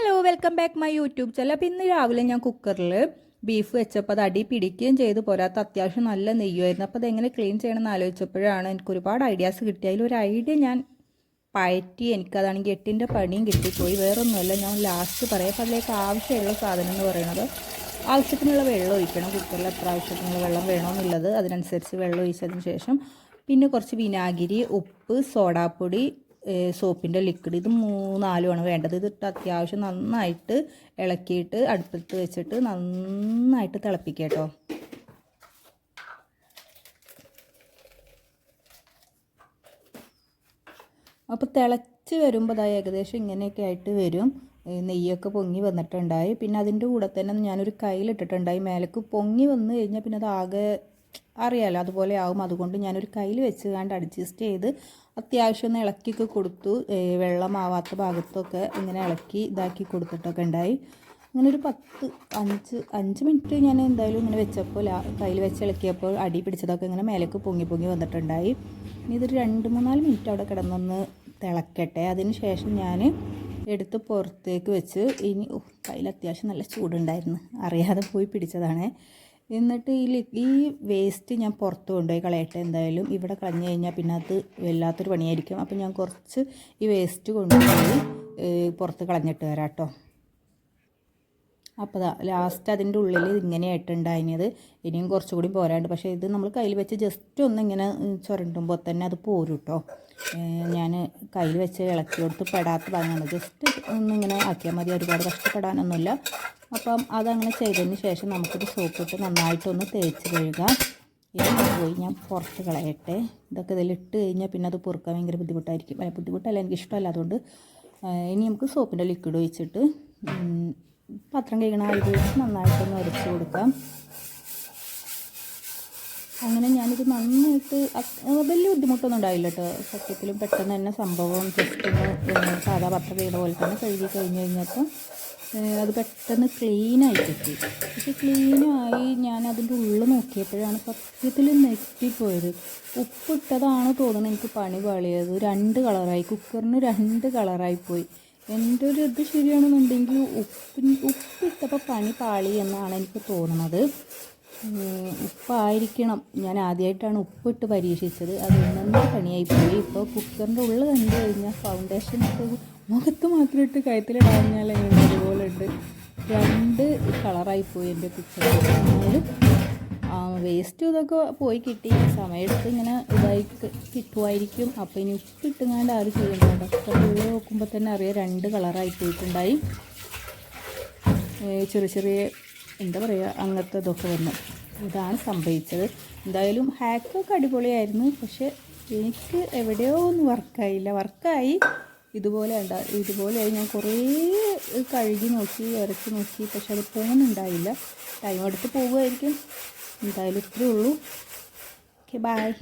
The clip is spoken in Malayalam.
Hello welcome back my YouTube channel അപ്പോൾ ഇന്ന് രാവിലെ ഞാൻ കുക്കറിൽ ബീഫ് വെച്ചപ്പോൾ അത് അടി പിടിക്കുകയും ചെയ്ത്. പോരാത്ത അത്യാവശ്യം നല്ല നെയ്യുമായിരുന്നു. അപ്പോൾ അതെങ്ങനെ ക്ലീൻ ചെയ്യണം എന്ന് ആലോചിച്ചപ്പോഴാണ് എനിക്ക് ഒരുപാട് ഐഡിയാസ് കിട്ടി. അതിലൊരു ഐഡിയ ഞാൻ പയറ്റി എനിക്കതാണെങ്കിൽ എട്ടിന്റെ പണിയും കിട്ടിപ്പോയി. വേറൊന്നുമല്ല ഞാൻ ലാസ്റ്റ് പറയാം. അപ്പോൾ അതിലേക്ക് ആവശ്യമുള്ള സാധനം എന്ന് പറയുന്നത് ആവശ്യത്തിനുള്ള വെള്ളം ഒഴിക്കണം. കുക്കറിൽ എത്ര ആവശ്യത്തിനുള്ള വെള്ളം വേണമെന്നുള്ളത്. അതിനനുസരിച്ച് വെള്ളം ഒഴിച്ചതിന് ശേഷം പിന്നെ കുറച്ച് വിനാഗിരി ഉപ്പ് സോഡാപ്പൊടി സോപ്പിന്റെ ലിക്വിഡ് ഇത് മൂന്നാലുമാണ് വേണ്ടത്. ഇതിട്ട് അത്യാവശ്യം നന്നായിട്ട് ഇളക്കിയിട്ട് അടുപ്പത്ത് വെച്ചിട്ട് നന്നായിട്ട് തിളപ്പിക്കുക കേട്ടോ അപ്പോൾ തിളച്ച് വരുമ്പോൾ അതായത് ഏകദേശം ഇങ്ങനെയൊക്കെ ആയിട്ട് വരും. നെയ്യൊക്കെ പൊങ്ങി വന്നിട്ടുണ്ടായി. പിന്നെ അതിന്റെ കൂടെ തന്നെ ഞാനൊരു കയ്യിലിട്ടിട്ടുണ്ടായി. മേലേക്ക് പൊങ്ങി വന്നു കഴിഞ്ഞാൽ പിന്നെ അത് ആകെ അറിയാലോ അതുപോലെ ആവും. അതുകൊണ്ട് ഞാനൊരു കയ്യിൽ വെച്ച് കണ്ട് അഡ്ജസ്റ്റ് ചെയ്ത് അത്യാവശ്യം ഒന്ന് ഇളക്കിയൊക്കെ കൊടുത്തു. വെള്ളമാവാത്ത ഭാഗത്തൊക്കെ ഇങ്ങനെ ഇളക്കി ഇതാക്കി കൊടുത്തിട്ടൊക്കെ ഉണ്ടായി. അങ്ങനെ ഒരു പത്ത് അഞ്ച് അഞ്ച് മിനിറ്റ് ഞാൻ എന്തായാലും ഇങ്ങനെ വെച്ചപ്പോൾ കയ്യിൽ വെച്ച് ഇളക്കിയപ്പോൾ അടി പിടിച്ചതൊക്കെ ഇങ്ങനെ മേലേക്ക് പൊങ്ങി പൊങ്ങി വന്നിട്ടുണ്ടായി. ഇനി ഇതൊരു രണ്ട് മൂന്നാൽ മിനിറ്റ് അവിടെ കിടന്നൊന്ന് തിളക്കട്ടെ. അതിന് ശേഷം ഞാൻ എടുത്ത് പുറത്തേക്ക് വെച്ച് ഇനി കയ്യിൽ അത്യാവശ്യം നല്ല ചൂടുണ്ടായിരുന്നു. അറിയാതെ പോയി പിടിച്ചതാണ്. എന്നിട്ട് ഈ ഈ വേസ്റ്റ് ഞാൻ പുറത്ത് കൊണ്ടുപോയി കളയട്ടെ എന്തായാലും. ഇവിടെ കളഞ്ഞു കഴിഞ്ഞാൽ പിന്നെ അത് വല്ലാത്തൊരു പണിയായിരിക്കും. അപ്പോൾ ഞാൻ കുറച്ച് ഈ വേസ്റ്റ് കൊണ്ടുപോയി പുറത്ത് കളഞ്ഞിട്ട് വരാം കേട്ടോ അപ്പോൾ ലാസ്റ്റ് അതിന്റെ ഉള്ളിൽ ഇങ്ങനെയായിട്ടുണ്ടായിരുന്നത് ഇനിയും കുറച്ചുകൂടി പോരാണ്ട്. പക്ഷേ ഇത് നമ്മൾ കയ്യിൽ വെച്ച് ജസ്റ്റ് ഒന്ന് ഇങ്ങനെ ചുരണ്ടുമ്പോൾ തന്നെ അത് പോരും കേട്ടോ ഞാൻ കയ്യിൽ വെച്ച് ഇളക്കി കൊടുത്ത് പെടാത്ത ഭാഗമാണ്. ജസ്റ്റ് ഒന്നിങ്ങനെ ആക്കിയാൽ മതി. ഒരുപാട് കഷ്ടപ്പെടാനൊന്നുമില്ല. അപ്പം അതങ്ങനെ ചെയ്തതിന് ശേഷം നമുക്കിത് സോപ്പിട്ട് നന്നായിട്ടൊന്ന് തേച്ച് കഴുകാം. ഇത് പോയി ഞാൻ പുറത്ത് കളയട്ടെ. ഇതൊക്കെ ഇതിലിട്ട് കഴിഞ്ഞാൽ പിന്നെ അത് പൊറുക്കാൻ ഭയങ്കര ബുദ്ധിമുട്ടായിരിക്കും. അല്ല ബുദ്ധിമുട്ടല്ല എനിക്ക് ഇഷ്ടമല്ല അതുകൊണ്ട്. ഇനി നമുക്ക് സോപ്പിന്റെ ലിക്വിഡ് ഒഴിച്ചിട്ട് പാത്രം കഴിക്കണ ഇത് നന്നായിട്ടൊന്ന് ഉരച്ച് കൊടുക്കാം. അങ്ങനെ ഞാനിത് നന്നായിട്ട് വലിയ ബുദ്ധിമുട്ടൊന്നും ഉണ്ടായില്ല കേട്ടോ. സത്യത്തിലും പെട്ടെന്ന് തന്നെ സംഭവം ജസ്റ്റ് ഒന്ന് സാധാ പത്രം പോലെ തന്നെ കഴുകി കഴിഞ്ഞ് കഴിഞ്ഞപ്പോൾ അത് പെട്ടെന്ന് ക്ലീനായി കിട്ടി. പക്ഷെ ക്ലീനായി ഞാൻ അതിന്റെ ഉള്ളിൽ നോക്കിയപ്പോഴാണ് സത്യത്തിൽ നെറ്റിപ്പോയത് ഉപ്പിട്ടതാണ് തോന്നുന്നത് എനിക്ക് പണി പാളിയത്. രണ്ട് കളറായി. കുക്കറിന് രണ്ട് കളറായി പോയി. എന്റെ ഒരു ഇത് ശരിയാണെന്നുണ്ടെങ്കിൽ ഉപ്പിൻ ഉപ്പിട്ടപ്പോൾ പണി പാളി എന്നാണ് എനിക്ക് തോന്നുന്നത് ഉപ്പായിരിക്കണം. ഞാൻ ആദ്യമായിട്ടാണ് ഉപ്പിട്ട് പരീക്ഷിച്ചത്. അത് ഒന്നൊന്നും പണിയായി പോയി ഇപ്പോൾ കുക്കറിന്റെ ഉള്ളിൽ കണ്ടു കഴിഞ്ഞാൽ ഫൗണ്ടേഷൻ മുഖത്ത് മാത്രം ഇട്ട് കയത്തിലിടാഞ്ഞാൽ എങ്ങനെ അതുപോലെ ഉണ്ട് രണ്ട് കളറായി പോയി എന്റെ കുക്കർ. വേസ്റ്റ് ഇതൊക്കെ പോയി കിട്ടി. സമയത്ത് ഇങ്ങനെ ഇതായി കിട്ടുമായിരിക്കും അപ്പോൾ ഇനി ഉപ്പിട്ടുങ്ങാണ്ട് ആരും ചെയ്യുന്നുണ്ട് അപ്പോൾ ഉള്ളിൽ നോക്കുമ്പോൾ തന്നെ അറിയാം രണ്ട് കളറായി പോയിട്ടുണ്ടായി. ചെറിയ ചെറിയ എന്താ പറയുക അങ്ങനത്തെ ഇതൊക്കെ വന്നു. ഇതാണ് സംഭവിച്ചത്. എന്തായാലും ഹാക്കൊക്കെ അടിപൊളിയായിരുന്നു. പക്ഷെ എനിക്ക് എവിടെയോ ഒന്നും വർക്കായില്ല വർക്കായി ഇതുപോലെ ഉണ്ടാ ഇതുപോലെയായി ഞാൻ കുറേ കഴുകി നോക്കി ഉരച്ച് നോക്കി. പക്ഷെ അത് പോകുന്നുണ്ടായില്ല ടൈം എടുത്ത് പോകുമായിരിക്കും എന്തായാലും ഇത്രയേ ഉള്ളൂ. Okay bye